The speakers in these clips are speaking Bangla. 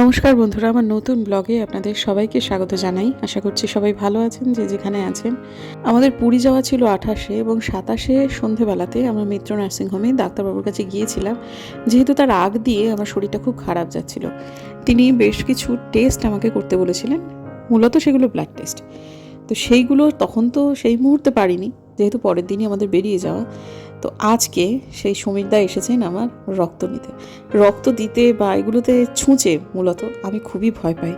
নমস্কার বন্ধুরা, আমার নতুন ব্লগে আপনাদের সবাইকে স্বাগত জানাই। আশা করছি সবাই ভালো আছেন, যে যেখানে আছেন। আমাদের পুরী যাওয়া ছিল আঠাশে এবং সাতাশে সন্ধেবেলাতে আমরা মিত্র নার্সিংহোমে ডাক্তারবাবুর কাছে গিয়েছিলাম। যেহেতু তার আগ দিয়ে আমার শরীরটা খুব খারাপ যাচ্ছিল। তিনি বেশ কিছু টেস্ট আমাকে করতে বলেছিলেন, মূলত সেগুলো ব্লাড টেস্ট। তো সেইগুলো তখন তো সেই মুহূর্তে পারিনি, যেহেতু পরের দিনই আমাদের বেরিয়ে যাওয়া। তো আজকে সেই সমীরদা এসেছেন আমার রক্ত নিতে। রক্ত দিতে বা এগুলোতে ছুঁচে মূলত আমি খুবই ভয় পাই।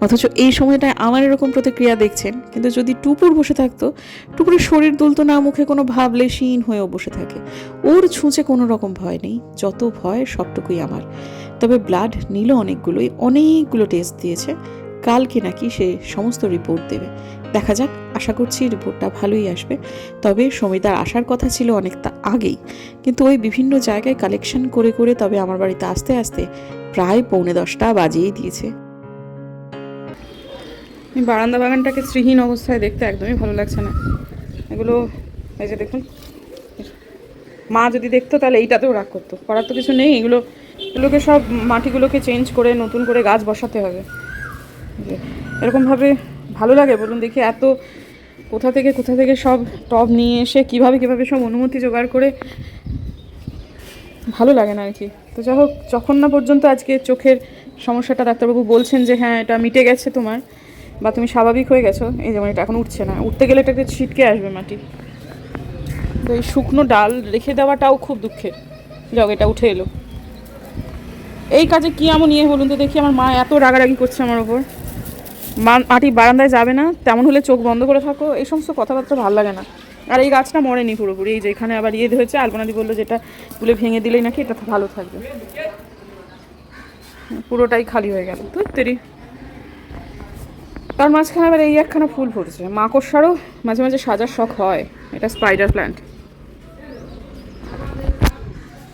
অথচ এই সময়টায় আমার এরকম প্রতিক্রিয়া দেখছেন, কিন্তু যদি টুপুর বসে থাকতো, টুপুরের শরীর দুলতো না, মুখে কোনো ভাবলে শিন হয়েও বসে থাকে। ওর ছুঁচে কোনো রকম ভয় নেই, যত ভয় সবটুকুই আমার। তবে ব্লাড নিল অনেকগুলোই, অনেকগুলো টেস্ট দিয়েছে। কালকে নাকি সে সমস্ত রিপোর্ট দেবে। দেখা যাক, আশা করছি রিপোর্টটা ভালোই আসবে। তবে সমিতার আসার কথা ছিল অনেকটা আগেই। কিন্তু ওই বিভিন্ন জায়গায় কালেকশন করে করে তবে আমার বাড়িতে আসতে আসতে প্রায় পৌনে দশটা বাজিয়েই দিয়েছে। বারান্দা বাগানটাকে শ্রীহীন অবস্থায় দেখতে একদমই ভালো লাগছে না। এগুলো, এই যে দেখুন। মা যদি দেখতো তাহলে এইটাতেও রাগ করতো। করার তো কিছু নেই। এগুলো, এগুলোকে সব মাটিগুলোকে চেঞ্জ করে, নতুন করে গাছ বসাতে হবে। এরকমভাবে ভালো লাগে, বলুন দেখি এত কোথা থেকে কোথা থেকে সব টব নিয়ে এসে কীভাবে কীভাবে সব অনুমতি জোগাড় করে ভালো লাগে না আর কি। তো যাই হোক, যখন না পর্যন্ত আজকে চোখের সমস্যাটা ডাক্তারবাবু বলছেন যে হ্যাঁ এটা মিটে গেছে তোমার বা তুমি স্বাভাবিক হয়ে গেছো, এই যেমন এটা এখন উঠছে না। উঠতে গেলে এটাকে ছিটকে আসবে মাটি। তো এই শুকনো ডাল রেখে দেওয়াটাও খুব দুঃখের। যাও এটা উঠে এলো। এই কাজে কি এমন ইয়ে বলুন তো দেখি, আমার মা এত রাগারাগি করছে আমার ওপর। মাটি বারান্দায় যাবে না, তেমন হলে চোখ বন্ধ করে থাকো, এই সমস্ত কথাবার্তা ভালো লাগে না। আর এই গাছটা মরেনি পুরোপুরি, এই যে এখানে আবার ইয়ে হয়েছে, আলপনাদি বলল যেটা তুলে ভেঙে দিলেই নাকি এটা ভালো থাকবে। পুরোটাই খালি হয়ে গেল। তো তেরি। তার মাঝখানে আবার এই একখানা ফুল ফুটেছে, মাকড়সারও মাঝে মাঝে সাজার শখ হয়, এটা স্পাইডার প্ল্যান্ট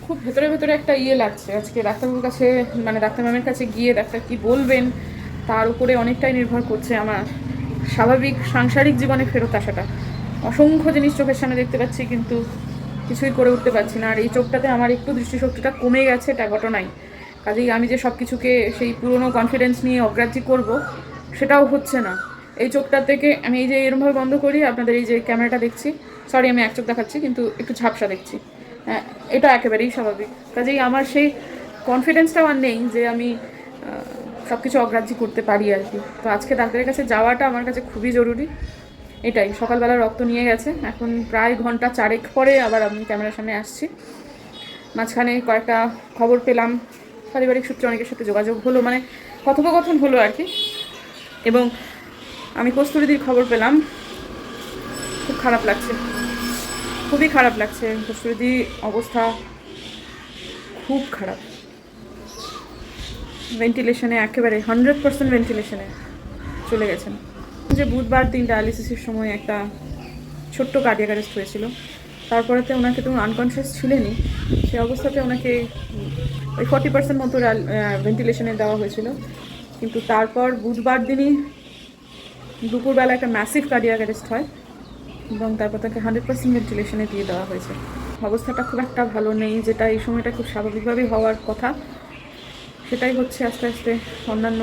খুব ভেতরে ভেতরে একটা ইয়ে লাগছে, আজকে ডাক্তারবাবুর কাছে মানে ডাক্তার ম্যামের কাছে গিয়ে ডাক্তার কি বলবেন তার উপরে অনেকটাই নির্ভর করছে আমার স্বাভাবিক সাংসারিক জীবনে ফেরত আসাটা। অসংখ্য জিনিস চোখের সামনে দেখতে পাচ্ছি, কিন্তু কিছুই করে উঠতে পারছি না। আর এই চোখটাতে আমার একটু দৃষ্টিশক্তিটা কমে গেছে, এটা ঘটনাই। কাজেই আমি যে সব কিছুকে সেই পুরনো কনফিডেন্স নিয়ে অগ্রাহ্য করব, সেটাও হচ্ছে না। এই চোখটা থেকে আমি এই যে এরমভাবে বন্ধ করি, আপনাদের এই যে ক্যামেরাটা দেখছি সরি আমি এক চোখ দেখাচ্ছি, কিন্তু একটু ঝাপসা দেখছি। হ্যাঁ এটা একেবারেই স্বাভাবিক। কাজেই আমার সেই কনফিডেন্সটাও আর নেই যে আমি সব কিছু অগ্রাহ্য করতে পারি আর কি। তো আজকে ডাক্তারের কাছে যাওয়াটা আমার কাছে খুবই জরুরি। এটাই, সকালবেলা রক্ত নিয়ে গেছে। এখন প্রায় ঘণ্টা চারেক পরে আবার আমি ক্যামেরার সামনে আসছি। মাঝখানে কয়েকটা খবর পেলাম। পারিবারিক সূত্রে অনেকের সাথে যোগাযোগ হলো মানে কথোপকথন হলো আর কি। এবং আমি কস্তুরিদির খবর পেলাম। খুব খারাপ লাগছে। খুবই খারাপ লাগছে। কস্তুরিদি অবস্থা খুব খারাপ। ভেন্টিলেশনে একেবারে হান্ড্রেড পার্সেন্ট ভেন্টিলেশনে চলে গেছেন। যে বুধবার দিন ডায়ালিসিসের সময় একটা ছোট্ট কার্ডিয়াক অ্যারেস্ট হয়েছিল। তারপরেতে ওনাকে তো আনকনসিয়াস ছিলেনই। সে অবস্থাতে ওনাকে ওই ফর্টি পার্সেন্ট মতো ভেন্টিলেশনে দেওয়া হয়েছিল। কিন্তু তারপর বুধবার দিনই দুপুরবেলা একটা ম্যাসিভ কার্ডিয়াক অ্যারেস্ট হয় এবং তারপর তাকে হান্ড্রেড পার্সেন্ট ভেন্টিলেশনে দিয়ে দেওয়া হয়েছে। অবস্থাটা খুব একটা ভালো নেই, যেটা এই সময়টা খুব স্বাভাবিকভাবেই হওয়ার কথা। সেটাই হচ্ছে আস্তে আস্তে অন্যান্য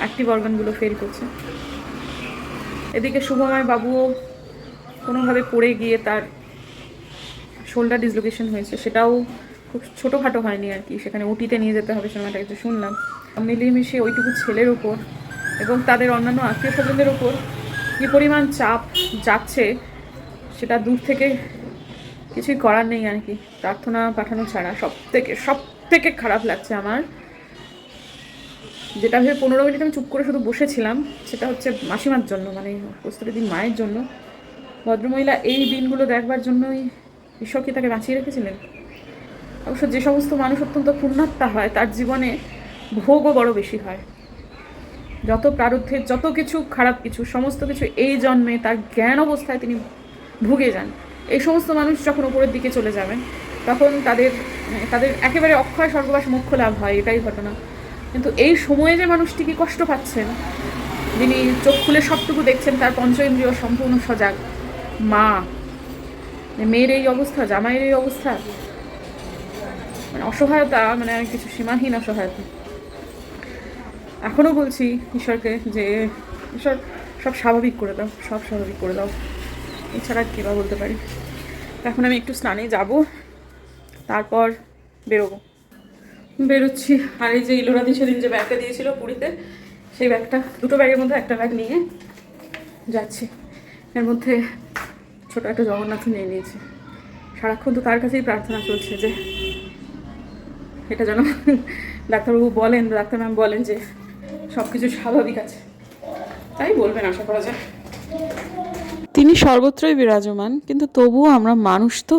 অ্যাক্টিভ অর্গানগুলো ফেল করছে। এদিকে শুভময় বাবুও কোনোভাবে পড়ে গিয়ে তার শোল্ডার ডিসলোকেশন হয়েছে, সেটাও খুব ছোটোখাটো হয়নি আর কি, সেখানে ওটিতে নিয়ে যেতে হবে সময়টা কিছু শুনলাম। মিলিয়ে ওইটুকু ছেলের ওপর এবং তাদের অন্যান্য আত্মীয় স্বজনদের ওপর কী পরিমাণ চাপ যাচ্ছে সেটা দূর থেকে কিছুই করার নেই আর কি, প্রার্থনা পাঠানো ছাড়া সব থেকে সব থেকে খারাপ লাগছে আমার। যেটা ভেবে পনেরো মিনিট আমি চুপ করে শুধু বসেছিলাম, সেটা হচ্ছে মাসিমার জন্য মানে প্রস্তুতি দিন মায়ের জন্য। ভদ্রমহিলা এই দিনগুলো দেখবার জন্যই ঈশ্বর তাকে বাঁচিয়ে রেখেছিলেন? অবশ্য যে সমস্ত মানুষ অত্যন্ত পুণ্যাত্মা হয়, তার জীবনে ভোগও বড় বেশি হয়। যত প্রারব্ধের যত কিছু খারাপ কিছু, সমস্ত কিছু এই জন্মে তার জ্ঞান অবস্থায় তিনি ভুগে যান। এই সমস্ত মানুষ যখন উপরের দিকে চলে যাবেন, তখন তাদের তাদের একেবারে অক্ষয় স্বর্গবাস, মোক্ষ লাভ হয়, এটাই ঘটনা। কিন্তু এই সময়ে যে মানুষটি কি কষ্ট পাচ্ছেন? যিনি চোখ খুলে সবটুকু দেখছেন, তার পঞ্চ ইন্দ্রিয় সম্পূর্ণ সজাগ। মা মেয়ের এই অবস্থা, জামাইয়ের এই অবস্থা মানে অসহায়তা মানে কিছু সীমাহীন অসহায়তা। এখনও বলছি ঈশ্বরকে যে, ঈশ্বর, সব স্বাভাবিক করে দাও, সব স্বাভাবিক করে দাও। এছাড়া কী বা বলতে পারি? এখন আমি একটু স্নানে যাব, তারপর বেরোবো। বেরোচ্ছি। আর এই যে ইলোরাদি সেদিন যে ব্যাগটা দিয়েছিল পুরীতে, সেই ব্যাগটা দুটো ব্যাগের মধ্যে একটা ব্যাগ নিয়ে যাচ্ছি। এর মধ্যে ছোট একটা জগন্নাথ নিয়ে নিয়েছি। সারাক্ষণ তো তার কাছেই প্রার্থনা চলছে যে, এটা যেন ডাক্তারবাবু বলেন, ডাক্তার ম্যাম বলেন যে সব কিছু স্বাভাবিক আছে। তাই বলবেন আশা করা যায়। তিনি সর্বত্রই বিরাজমান, কিন্তু তবুও আমরা মানুষ তো।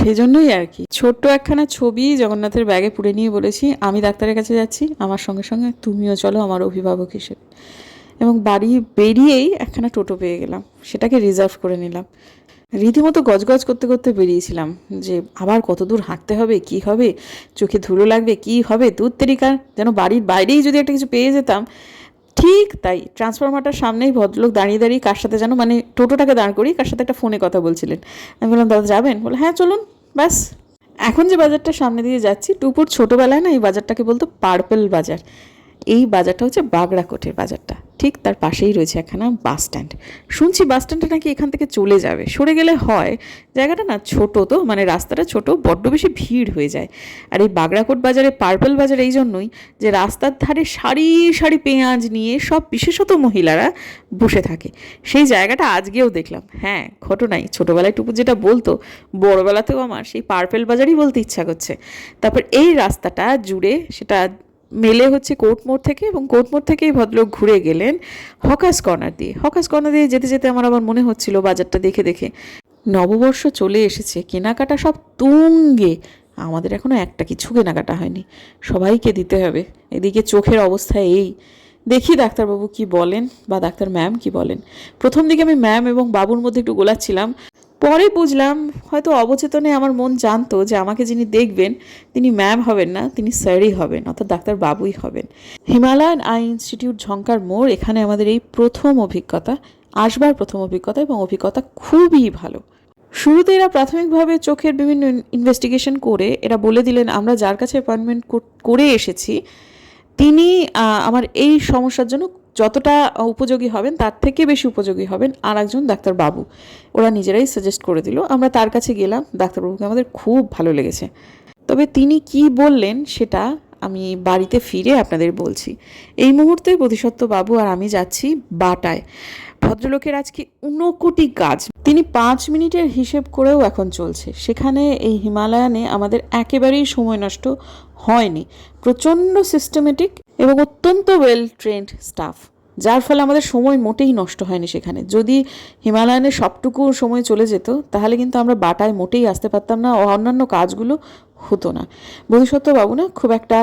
সেজন্যই আর কি। ছোট্ট একখানা ছবি জগন্নাথের ব্যাগে পুড়ে নিয়ে বলেছি, আমি ডাক্তারের কাছে যাচ্ছি, আমার সঙ্গে সঙ্গে তুমিও চলো আমার অভিভাবক হিসেবে। এবং বাড়ি বেরিয়েই একখানা টোটো পেয়ে গেলাম, সেটাকে রিজার্ভ করে নিলাম। রীতিমতো গজগজ করতে করতে বেরিয়েছিলাম যে, আবার কত দূর হাঁটতে হবে, কি হবে, চোখে ধুলো লাগবে, কি হবে, দূর তেরিকার, যেন বাড়ির বাইরেই যদি একটা কিছু পেয়ে যেতাম ঠিক তাই ট্রান্সফরমারটার সামনেই ভদ্রলোক দাঁড়িয়ে দাঁড়িয়ে কার সাথে যেন মানে টোটোটাকে দাঁড় করিয়ে কার সাথে একটা ফোনে কথা বলছিলেন। আমি বললাম, দাদা, যাবেন? বলে হ্যাঁ চলুন, ব্যাস। এখন যে বাজারটা সামনে দিয়ে যাচ্ছি, টুপুর ছোটোবেলায় না এই বাজারটাকে বলতো পার্পেল বাজার। এই বাজারটা হচ্ছে বাগড়াকোটের বাজারটা। ঠিক তার পাশেই রয়েছে একখানা বাস স্ট্যান্ড। শুনছি বাস স্ট্যান্ডটা নাকি এখান থেকে চলে যাবে। সরে গেলে হয়, জায়গাটা না ছোট তো মানে রাস্তাটা ছোট, বড্ড বেশি ভিড় হয়ে যায়। আর এই বাগড়াকোট বাজারে, পার্পল বাজার এই জন্যই যে রাস্তার ধারে সারি সারি পেঁয়াজ নিয়ে সব বিশেষত মহিলারা বসে থাকে। সেই জায়গাটা আজকেও দেখলাম। হ্যাঁ ঘটনাই। ছোটোবেলায় টুকু যেটা বলতো, বড়োবেলাতেও আমার সেই পার্পেল বাজারই বলতে ইচ্ছা করছে। তারপর এই রাস্তাটা জুড়ে সেটা মেলে হচ্ছে কোর্টমোড় থেকে এবং কোর্টমোড় থেকেই ভদ্রলোক ঘুরে গেলেন হকাস কর্নার দিয়ে। হকাস কর্নার দিয়ে যেতে যেতে আমার আবার মনে হচ্ছিল বাজারটা দেখে দেখে। নববর্ষ চলে এসেছে, কেনাকাটা সব তুঙ্গে। আমাদের এখনও একটা কিছু কেনাকাটা হয়নি। সবাইকে দিতে হবে। এদিকে চোখের অবস্থা এই। দেখি ডাক্তারবাবু কি বলেন বা ডাক্তার ম্যাম কি বলেন। প্রথম দিকে আমি ম্যাম এবং বাবুর মধ্যে একটু গোলাচ্ছিলাম। পরে বুঝলাম, হয়তো অবচেতনে আমার মন জানতো যে আমাকে যিনি দেখবেন, তিনি ম্যাম হবেন না, তিনি স্যারই হবেন, অর্থাৎ ডাক্তার বাবুই হবেন। হিমালয়ান আই ইনস্টিটিউট ঝঙ্কার মোড়, এখানে আমাদের এই প্রথম অভিজ্ঞতা, আসবার প্রথম অভিজ্ঞতা এবং অভিজ্ঞতা খুবই ভালো। শুরুতে এরা প্রাথমিকভাবে চোখের বিভিন্ন ইনভেস্টিগেশন করে, এরা বলে দিলেন, আমরা যার কাছে অ্যাপয়েন্টমেন্ট করে এসেছি, তিনি আমার এই সমস্যার জন্য যতটা উপযোগী হবেন, তার থেকে বেশি উপযোগী হবেন আর একজন ডাক্তার বাবু। ওরা নিজেরাই সাজেস্ট করে দিল। আমরা তার কাছে গেলাম ডাক্তারবাবুকে আমাদের খুব ভালো লেগেছে। তবে তিনি কি বললেন সেটা আমি বাড়িতে ফিরে আপনাদের বলছি। এই মুহূর্তে বোধিসত্ত্ব বাবু আর আমি যাচ্ছি বাটায়। ভদ্রলোকের আজকে ঊনকোটি কাজ। তিনি পাঁচ মিনিটের হিসেব করেও এখন চলছে। সেখানে এই হিমালয়ানে আমাদের একেবারেই সময় নষ্ট হয়নি। প্রচণ্ড সিস্টেমেটিক এবং অত্যন্ত ওয়েল ট্রেন্ড স্টাফ যার ফলে আমাদের সময় মোটেই নষ্ট হয়নি সেখানে। যদি হিমালয়ানে সবটুকু সময় চলে যেত তাহলে কিন্তু আমরা বাটায় মোটেই আসতে পারতাম না ও অন্যান্য কাজগুলো হতো না। বোধিসত্ত্ব বাবু না খুব একটা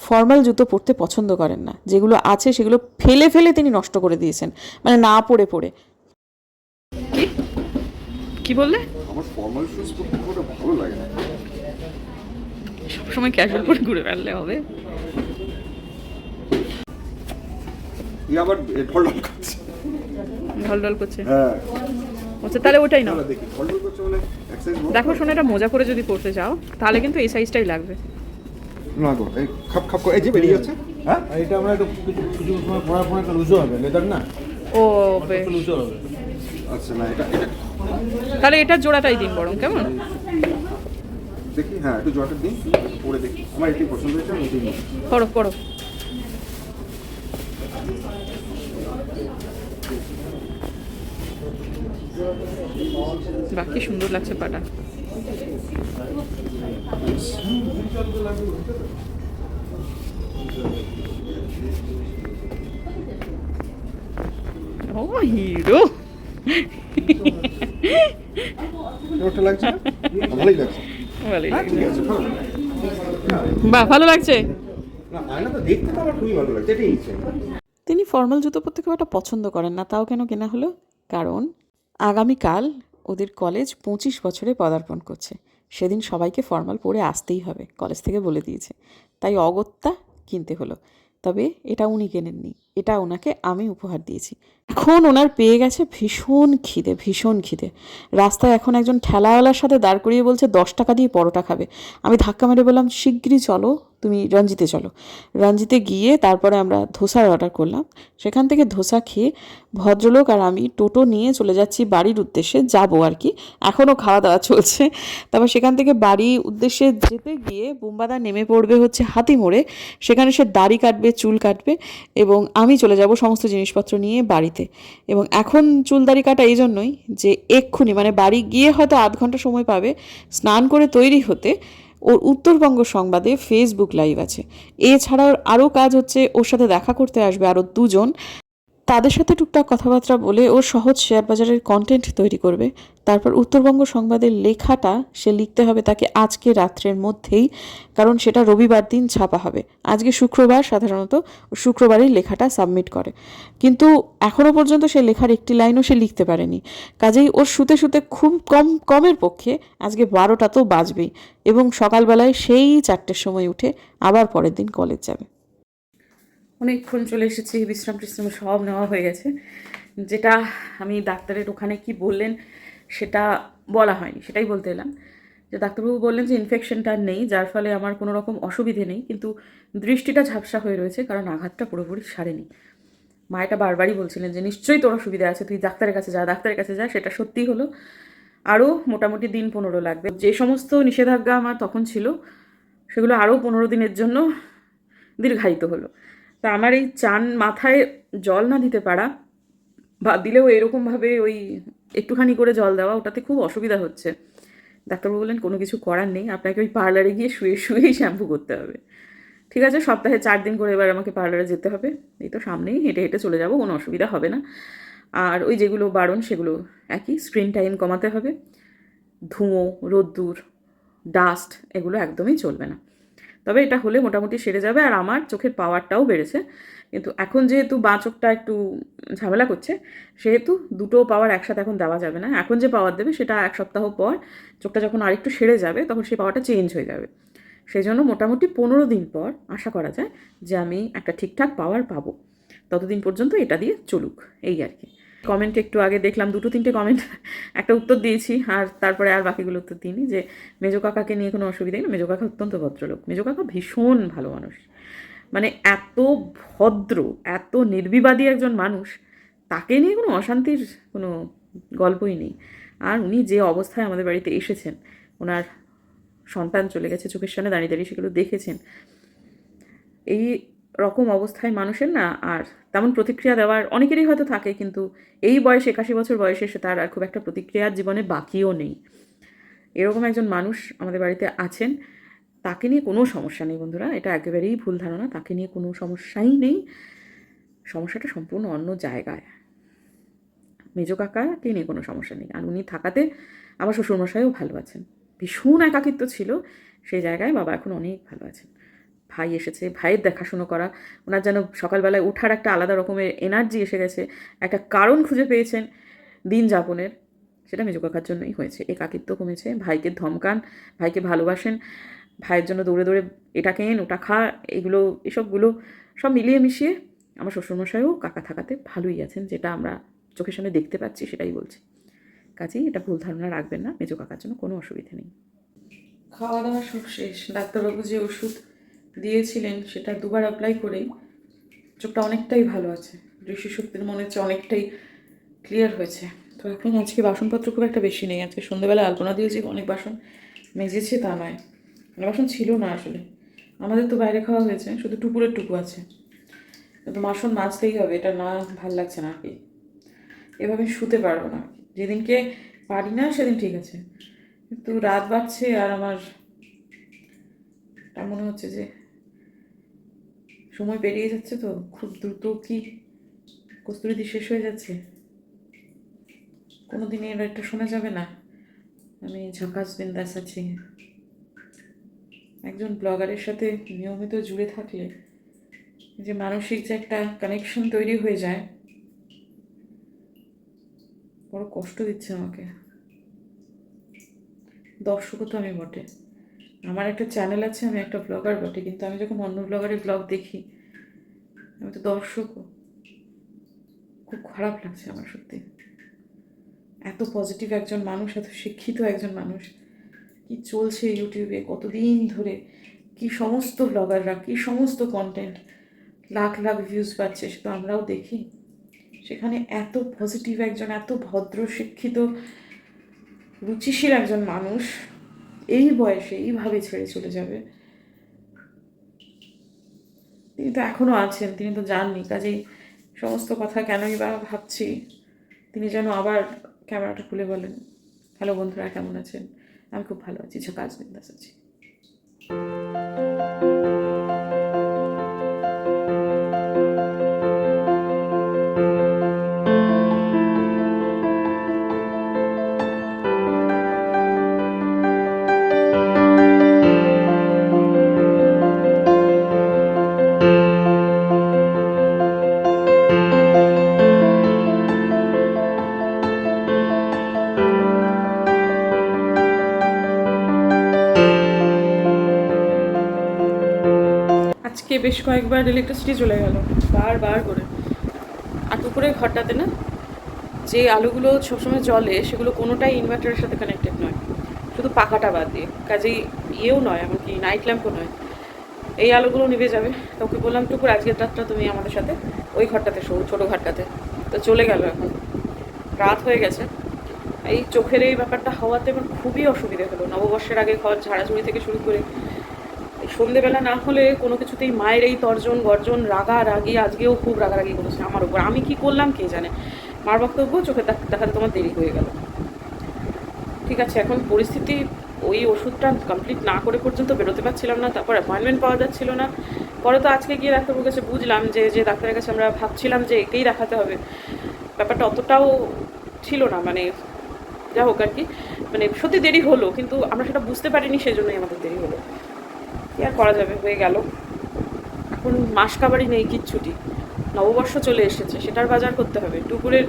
ফর্মাল জুতো পরতে পছন্দ করেন না। যেগুলো আছে সেগুলো ফেলে ফেলে তিনি নষ্ট করে দিয়েছেন মানে না পড়ে পড়ে। কি? বললে? আমার ফর্মাল শুজ পরতে ভালো লাগে না। সবসময় ক্যাজুয়াল করে ঘুরে বেড়ালে হবে। ই আবার ঢলঢল করছে। ঢল ঢল করছে। হ্যাঁ। আচ্ছা তাহলে ওটাই নাও। দেখি ঢলঢল মানে এক্সারসাইজ দেখো শোনো এটা মোজা করে যদি পড়তে যাও তাহলে কিন্তু এই সাইজটাই লাগবে। না গো এই খাপ খাপ করে এই যে বেরিয়ে যাচ্ছে হ্যাঁ? এটা আমরা একটু কিছু কিছু সময় পড়ার পর একটা লুজও হবে লেদার না? ও একটু লুজও হবে। আচ্ছা না এটা এটা তাহলে এটার জোড়াটাই দিন বরং কেমন? দেখি হ্যাঁ একটু জটের দিন পরে দেখি। আমার এটি পছন্দ হয়েছে আমি। করো করো বাহ কি সুন্দর লাগছে পাটা। ও হিরো। লাগছে? না? ভালোই লাগছে। ভালোই হ্যাঁ ভালো বাহ ভালো লাগছে? তিনি ফর্মাল জুতো পরতে খুব একটা পছন্দ করেন না তাও কেন কেনা হলো? কারণ আগামীকাল ওদের কলেজ পঁচিশ বছরে পদার্পণ করছে। সেদিন সবাইকে ফর্মাল পরে আসতেই হবে কলেজ থেকে বলে দিয়েছে। তাই অগত্যা কিনতে হলো। তবে এটা উনি কেনেননি। এটা ওনাকে আমি উপহার দিয়েছি। এখন ওনার পেয়ে গেছে ভীষণ খিদে ভীষণ খিদে। রাস্তায় এখন একজন ঠেলাওয়ালার সাথে দাঁড় করিয়ে বলছে, দশ টাকা দিয়ে পরোটা খাবে। আমি ধাক্কা মেরে বললাম, শিগগিরই চলো, তুমি রঞ্জিতে চলো। রঞ্জিতে গিয়ে তারপরে আমরা ধোসার অর্ডার করলাম। সেখান থেকে ধোসা খেয়ে ভদ্রলোক আর আমি টোটো নিয়ে চলে যাচ্ছি বাড়ির উদ্দেশ্যে, যাব আর কি। এখনও খাওয়া দাওয়া চলছে। তারপর সেখান থেকে বাড়ির উদ্দেশ্যে যেতে গিয়ে বুম্বাদা নেমে পড়বে হচ্ছে হাতি মোড়ে সেখানে সে দাড়ি কাটবে, চুল কাটবে এবং আমি চলে যাব সমস্ত জিনিসপত্র নিয়ে বাড়িতে। এবং এখন চুলদারি কাটা এই জন্যই যে এক্ষুনি মানে বাড়ি গিয়ে হয়তো আধ ঘণ্টা সময় পাবে স্নান করে তৈরি হতে, ওর উত্তরবঙ্গ সংবাদে ফেসবুক লাইভ আছে। এছাড়াও আরও কাজ হচ্ছে, ওর সাথে দেখা করতে আসবে আরও দুজন। তাদের সাথে টুকটাক কথাবার্তা বলে ও সহজ শেয়ার বাজারের কন্টেন্ট তৈরি করবে। তারপর উত্তরবঙ্গ সংবাদের লেখাটা সে লিখতে হবে তাকে আজকে রাত্রের মধ্যেই, কারণ সেটা রবিবার দিন ছাপা হবে। আজকে শুক্রবার সাধারণত শুক্রবারই লেখাটা সাবমিট করে। কিন্তু এখনও পর্যন্ত সে লেখার একটি লাইনও সে লিখতে পারেনি। কাজেই ওর শুতে শুতে খুব কম, কমের পক্ষে আজকে বারোটা তো বাজবেই এবং সকালবেলায় সেই চারটের সময় উঠে আবার পরের দিন কলেজ যাবে। অনেকক্ষণ চলে এসেছি, বিশ্রাম টিশ্রাম সব নেওয়া হয়ে গেছে। যেটা আমি ডাক্তারের ওখানে কি বললেন সেটা বলা হয়নি, সেটাই বলতে এলাম। যে ডাক্তারবাবু বললেন যে ইনফেকশনটা নেই, যার ফলে আমার কোনো রকম অসুবিধে নেই, কিন্তু দৃষ্টিটা ঝাপসা হয়ে রয়েছে, কারণ আঘাতটা পুরোপুরি সারেনি। মা এটা বারবারই বলছিলেন যে নিশ্চয়ই তোর অসুবিধা আছে, তুই ডাক্তারের কাছে যা, ডাক্তারের কাছে যা, সেটা সত্যি হলো। আরও মোটামুটি দিন পনেরো লাগবে। যে সমস্ত নিষেধাজ্ঞা আমার তখন ছিল, সেগুলো আরও পনেরো দিনের জন্য দীর্ঘায়িত হলো। তা আমার এই চান মাথায় জল না দিতে পারা বা দিলেও এরকমভাবে ওই একটুখানি করে জল দেওয়া, ওটাতে খুব অসুবিধা হচ্ছে। ডাক্তারবাবু বললেন, কোনো কিছু করার নেই, আপনাকে ওই পার্লারে গিয়ে শুয়ে শুয়েই শ্যাম্পু করতে হবে। ঠিক আছে, সপ্তাহে চার দিন করে এবার আমাকে পার্লারে যেতে হবে। এই তো সামনেই হেঁটে হেঁটে চলে যাব, কোনো অসুবিধা হবে না। আর ওই যেগুলো বারণ, সেগুলো একই, স্ক্রিন টাইম কমাতে হবে। ধুঁয়ো, রোদ্দুর, ডাস্ট, এগুলো একদমই চলবে না। তবে এটা হলে মোটামুটি সেরে যাবে আর আমার চোখের পাওয়ারটাও বেড়েছে। কিন্তু এখন যেহেতু বাঁ চোখটা একটু ঝামেলা করছে, সেহেতু দুটো পাওয়ার একসাথে এখন দেওয়া যাবে না। এখন যে পাওয়ার দেবে সেটা এক সপ্তাহ পর চোখটা যখন আরেকটু সেরে যাবে তখন সেই পাওয়ারটা চেঞ্জ হয়ে যাবে। সেই জন্য মোটামুটি পনেরো দিন পর আশা করা যায় যে আমি একটা ঠিকঠাক পাওয়ার পাবো। ততদিন পর্যন্ত এটা দিয়ে চলুক, এই আর কি। কমেন্ট একটু আগে দেখলাম, দুটো তিনটে কমেন্ট একটা উত্তর দিয়েছি আর তারপরে আর বাকিগুলো উত্তর দিইনি যে মেজো কাকাকে নিয়ে কোনো অসুবিধা নেই। মেজো কাকা অত্যন্ত ভদ্রলোক। মেজো কাকা ভীষণ ভালো মানুষ। মানে এত ভদ্র, এত নির্বিবাদী একজন মানুষ, তাকে নিয়ে কোনো অশান্তির কোনো গল্পই নেই। আর উনি যে অবস্থায় আমাদের বাড়িতে এসেছেন, ওনার সন্তান চলে গেছে চোখের সামনে, দাঁড়িয়ে দাঁড়িয়ে সেগুলো দেখেছেন, এই রকম অবস্থায় মানুষের না, আর তেমন প্রতিক্রিয়া দেওয়ার অনেকেরই হয়তো থাকে, কিন্তু এই বয়সে, একাশি বছর বয়সে এসে তার আর খুব একটা প্রতিক্রিয়ার জীবনে বাকিও নেই। এরকম একজন মানুষ আমাদের বাড়িতে আছেন। তাকে নিয়ে কোনো সমস্যা নেই বন্ধুরা, এটা একেবারেই ভুল ধারণা। তাকে নিয়ে কোনো সমস্যাই নেই। সমস্যাটা সম্পূর্ণ অন্য জায়গায়। মেজো কাকাকে নিয়ে কোনো সমস্যা নেই, আর উনি থাকাতে আমার শ্বশুরমশাইও ভালো আছেন। ভীষণ একাকিত্ব ছিল, সেই জায়গায় বাবা এখন অনেক ভালো আছেন। ভাই এসেছে, ভাইয়ের দেখাশুনো করা। ওনার যেন সকালবেলায় ওঠার একটা আলাদা রকমের এনার্জি এসে গেছে, একটা কারণ খুঁজে পেয়েছেন দিন যাপনের। সেটা মেজো কাকার জন্যই হয়েছে। একাকিত্ব কমেছে, ভাইকে ধমকান, ভাইকে ভালোবাসেন, ভাইয়ের জন্য দৌড়ে দৌড়ে এটা কেন, ওটা খা, এগুলো, এসবগুলো সব মিলিয়ে মিশিয়ে আমার শ্বশুরমশাইও কাকা থাকাতে ভালোই আছেন, যেটা আমরা চোখের সামনে দেখতে পাচ্ছি, সেটাই বলছি। কাজেই এটা ভুল ধারণা রাখবেন না, মেজো কাকার জন্য কোনো অসুবিধা নেই। খাওয়া দাওয়া সব শেষ, ডাক্তারবাবু যে ওষুধ দিয়েছিলেন, সেটা দুবার অ্যাপ্লাই করেই চোখটা অনেকটাই ভালো আছে। দৃষ্টিশক্তির মনে হচ্ছে অনেকটাই ক্লিয়ার হয়েছে। তো এখন আজকে বাসনপত্র খুব একটা বেশি নেই। আজকে সন্ধ্যেবেলা আলপনা দিয়েছি, অনেক বাসন মেজেছে, তা নয়। অনেক বাসন ছিল না আসলে। আমাদের তো বাইরে খাওয়া হয়েছে, শুধু টুকুরের টুকু আছে। কিন্তু বাসন মাজতেই হবে, এটা না ভালো লাগছে না আর কি। এভাবে শুতে পারব না। যেদিনকে পারি না, সেদিন ঠিক আছে। কিন্তু রাত বাড়ছে আর আমার মনে হচ্ছে যে সময় পেরিয়ে যাচ্ছে তো, খুব দ্রুত কি কস্তুরিদি শেষ হয়ে যাচ্ছে? কোনো দিনই এর একটা শোনা যাবে না। আমি ঝাঁকাস বিন্দাস আছি। একজন ব্লগারের সাথে নিয়মিত জুড়ে থাকলে যে মানসিক যে একটা কানেকশন তৈরি হয়ে যায়, বড় কষ্ট দিচ্ছে আমাকে। দর্শকও তো আমি বটে। আমার একটা চ্যানেল আছে, আমি একটা ব্লগার বটে, কিন্তু আমি যখন অন্য ব্লগারের ব্লগ দেখি, আমি তো দর্শকও। খুব খারাপ লাগছে আমার সত্যি। এত পজিটিভ একজন মানুষ, এত শিক্ষিত একজন মানুষ, কি চলছে ইউটিউবে, কতদিন ধরে, কি সমস্ত ব্লগাররা কি সমস্ত কন্টেন্ট লাখ লাখ ভিউজ পাচ্ছে, সে তো আমরাও দেখি। সেখানে এত পজিটিভ একজন, এত ভদ্র, শিক্ষিত, রুচিশীল একজন মানুষ এই বয়সে, এইভাবে ছেড়ে চলে যাবে। তিনি তো এখনও আছেন, তিনি তো যাননি কাজেই সমস্ত কথা কেনই বা ভাবছি। তিনি যেন আবার ক্যামেরাটা খুলে বলেন, হ্যালো বন্ধুরা, কেমন আছেন? আমি খুব ভালো আছি কাজ বিন্দাস আছি। আজকে বেশ কয়েকবার ইলেকট্রিসিটি চলে গেল বারবার করে। আর পুকুরের ঘরটাতে না, যে আলুগুলো সবসময় জলে সেগুলো কোনোটাই ইনভার্টারের সাথে কানেক্টেড নয়। শুধু পাখাটা বাদ দিয়ে, কাজেই ইয়েও নয়, এমনকি নাইট ল্যাম্পও নয়। এই আলোগুলো নিভে যাবে। তো ওকে বললাম, টুকুর, আজকের রাতটা তুমি আমাদের সাথে ওই ঘরটাতে শো, ছোটো ঘরটাতে। তো চলে গেল এখন। রাত হয়ে গেছে। এই চোখের এই ব্যাপারটা হওয়াতে আমার খুবই অসুবিধে হলো। নববর্ষের আগে ঘর ঝাড়াঝুড়ি থেকে শুরু করে সন্ধেবেলা না হলে কোনো কিছুতেই মায়ের এই তর্জন, গর্জন, রাগা, রাগি আজকেও খুব রাগারাগি করেছে আমার উপর। আমি কি করলাম কে জানে? মার বক্তব্য চোখে দেখ- দেখাতে তোমার দেরি হয়ে গেল। ঠিক আছে, এখন পরিস্থিতি ওই ওষুধটা কমপ্লিট না করে পর্যন্ত বেরোতে পারছিলাম না, তারপর অ্যাপয়েন্টমেন্ট পাওয়া যাচ্ছিল না। পরে তো আজকে গিয়ে ডাক্তারবাবুর কাছে বুঝলাম যে যে ডাক্তারের কাছে আমরা ভাবছিলাম যে একেই দেখাতে হবে। ব্যাপারটা অতটাও ছিল না মানে যা হোক আর কি মানে সত্যি দেরি হলো, কিন্তু আমরা সেটা বুঝতে পারিনি সেই জন্যই আমাদের দেরি হলো। কি আর করা যাবে, হয়ে গেল। এখন মাস কাবারই নেই, কিচ্ছুটি। নববর্ষ চলে এসেছে, সেটার বাজার করতে হবে। টুকুরের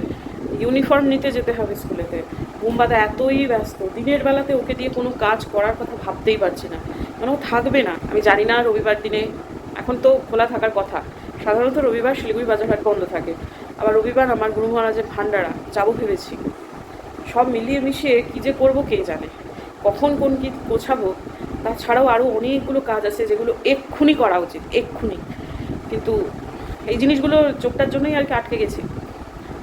ইউনিফর্ম নিতে যেতে হবে স্কুলেতে বোমবাদা এতই ব্যস্ত, দিনের বেলাতে ওকে দিয়ে কোনো কাজ করার কথা ভাবতেই পারছি না। মানে ও থাকবে না। আমি জানি না রবিবার দিনে, এখন তো খোলা থাকার কথা। সাধারণত রবিবার শিলিগুড়ি বাজারহাট বন্ধ থাকে। আবার রবিবার আমার গুরু মহারাজের ভান্ডারা যাব ভেবেছি। সব মিলিয়ে মিশিয়ে কী যে করব কে জানে? কখন কোন কী গোছাবো? তাছাড়াও আরও অনেকগুলো কাজ আছে যেগুলো এক্ষুনি করা উচিত, এক্ষুনি। কিন্তু এই জিনিসগুলো চোখটার জন্যই আর কি আটকে গেছি।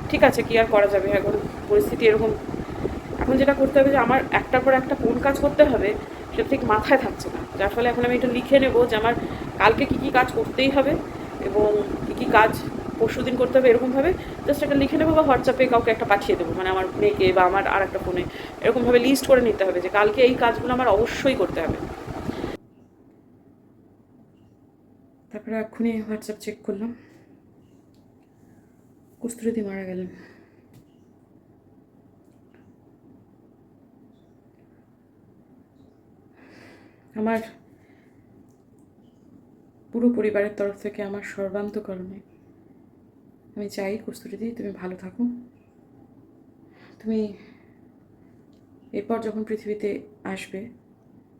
ঠিক আছে, কি আর করা যাবে? এখন পরিস্থিতি এরকম। এখন যেটা করতে হবে যে আমার একটার পর একটা কোন কাজ করতে হবে, সেটা ঠিক মাথায় থাকছে না। যার ফলে এখন আমি একটু লিখে নেব যে আমার কালকে কী কী কাজ করতেই হবে এবং কী কী কাজ পরশু দিন করতে হবে এরকমভাবে জাস্ট একটা লিখে নেব বা হোয়াটসঅ্যাপে কাউকে একটা পাঠিয়ে দেবো মানে আমার মেয়েকে বা আমার আর একটা ফোনে। এরকমভাবে লিস্ট করে নিতে হবে যে কালকে এই কাজগুলো আমার অবশ্যই করতে হবে। তারপরে এক্ষুনি হোয়াটসঅ্যাপ চেক করলাম। কস্তুরিদি মারা গেলেন আমার পুরো পরিবারের তরফ থেকে আমার সর্বান্তকরণে আমি চাই কস্তুরিদি তুমি ভালো থাকো। তুমি এরপর যখন পৃথিবীতে আসবে,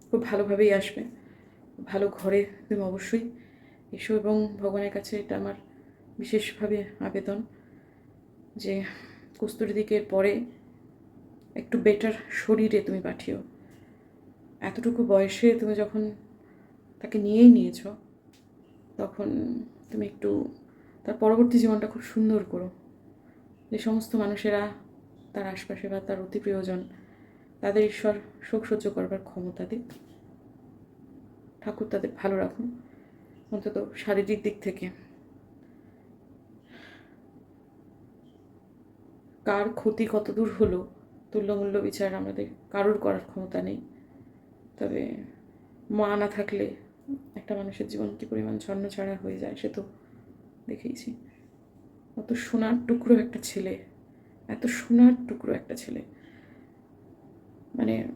খুব ভালোভাবেই আসবে, ভালো ঘরে তুমি অবশ্যই এসো এবং ভগবানের কাছে এটা আমার বিশেষভাবে আবেদন যে কস্তুরিদিকে পরে একটু বেটার শরীরে তুমি পাঠিও। এতটুকু বয়সে তুমি যখন তাকে নিয়েই নিয়েছো, তখন তুমি একটু তার পরবর্তী জীবনটা খুব সুন্দর করো যে সমস্ত মানুষেরা তার আশপাশে বা তার অতি প্রিয়জন, তাদের ঈশ্বর শোক সহ্য করবার ক্ষমতা দিক। ঠাকুর তাদের ভালো রাখুন, অন্তত শারীরিক দিক থেকে। কার ক্ষতি কত দূর হলো, তুল্যমূল্য বিচার আমাদের কারোর করার ক্ষমতা নেই। তবে মা না থাকলে একটা মানুষের জীবন কী পরিমাণ ছন্ন ছাড়া হয়ে যায়, সে তো দেখেইছি। অত সোনার টুকরো একটা ছেলে। এত সোনার টুকরো একটা ছেলে। মানে